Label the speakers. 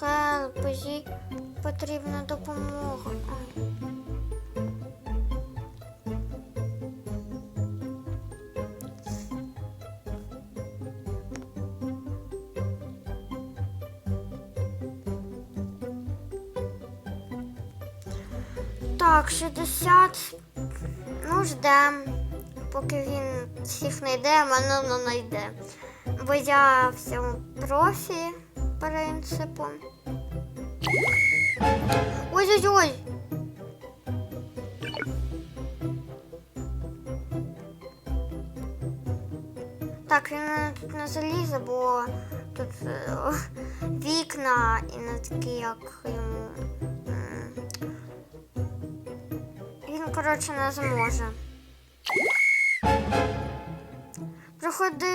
Speaker 1: Хелп, їй потрібна допомога. Так, 60. Ну, ждем. Поки він всіх знайде, а мене не знайде. Бо я в цьому профі принципу. Ой-ой-ой! Так, він тут не залізе, бо тут е, вікна і не такі, як йому. Він, коротше, не зможе. Проходи.